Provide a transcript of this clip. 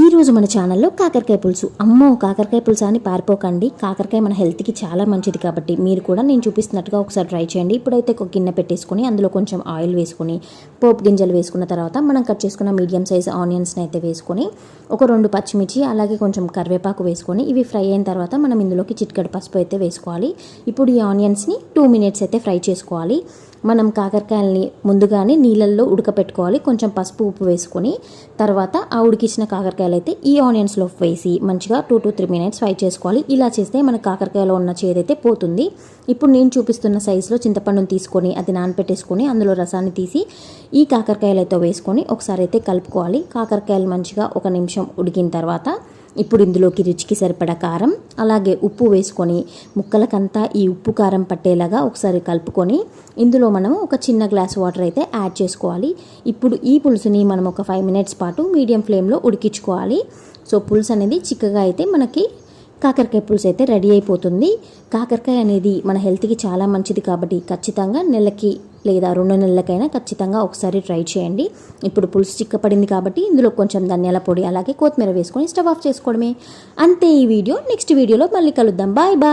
ఈరోజు మన ఛానల్లో కాకరకాయ పులుసు. అమ్మో కాకరకాయ పులుసు అని పారిపోకండి. కాకరకాయ మన హెల్త్కి చాలా మంచిది కాబట్టి మీరు కూడా నేను చూపిస్తున్నట్టుగా ఒకసారి ట్రై చేయండి. ఇప్పుడైతే ఒక గిన్నె పెట్టేసుకొని అందులో కొంచెం ఆయిల్ వేసుకుని పోపు గింజలు వేసుకున్న తర్వాత మనం కట్ చేసుకున్న మీడియం సైజ్ ఆనియన్స్ని అయితే వేసుకొని ఒక రెండు పచ్చిమిర్చి అలాగే కొంచెం కరివేపాకు వేసుకొని ఇవి ఫ్రై అయిన తర్వాత మనం ఇందులోకి చిట్కడి పసుపు అయితే వేసుకోవాలి. ఇప్పుడు ఈ ఆనియన్స్ని టూ మినిట్స్ అయితే ఫ్రై చేసుకోవాలి. మనం కాకరకాయలని ముందుగానే నీళ్ళల్లో ఉడకపెట్టుకోవాలి. కొంచెం పసుపు ఉప్పు వేసుకొని తర్వాత ఆ ఉడికించిన కాకరకాయలు అయితే ఈ ఆనియన్స్లో వేసి మంచిగా two to three minutes fry చేసుకోవాలి. ఇలా చేస్తే మన కాకరకాయలో ఉన్న చేదైతే పోతుంది. ఇప్పుడు నేను చూపిస్తున్న సైజులో చింతపండుని తీసుకొని అది నానపెట్టేసుకొని అందులో రసాన్ని తీసి ఈ కాకరకాయలతో వేసుకొని ఒకసారి అయితే కలుపుకోవాలి. కాకరకాయలు మంచిగా ఒక నిమిషం ఉడికిన తర్వాత ఇప్పుడు ఇందులోకి రుచికి సరిపడా కారం అలాగే ఉప్పు వేసుకొని ముక్కలకంతా ఈ ఉప్పు కారం పట్టేలాగా ఒకసారి కలుపుకొని ఇందులో మనం ఒక చిన్న గ్లాస్ వాటర్ అయితే యాడ్ చేసుకోవాలి. ఇప్పుడు ఈ పులుసుని మనం ఒక ఫైవ్ మినిట్స్ పాటు మీడియం ఫ్లేమ్లో ఉడికించుకోవాలి. సో పులుసు అనేది చిక్కగా అయితే మనకి కాకరకాయ పులుసు అయితే రెడీ అయిపోతుంది. కాకరకాయ అనేది మన హెల్త్కి చాలా మంచిది కాబట్టి ఖచ్చితంగా నెలకి లేదా రెండు నెలలకైనా ఖచ్చితంగా ఒకసారి ట్రై చేయండి. ఇప్పుడు పులుసు చిక్కపడింది కాబట్టి ఇందులో కొంచెం ధనియాల పొడి అలాగే కొత్తిమీర వేసుకొని స్టవ్ ఆఫ్ చేసుకోవడమే. అంతే ఈ వీడియో. నెక్స్ట్ వీడియోలో మళ్ళీ కలుద్దాం. Bye bye.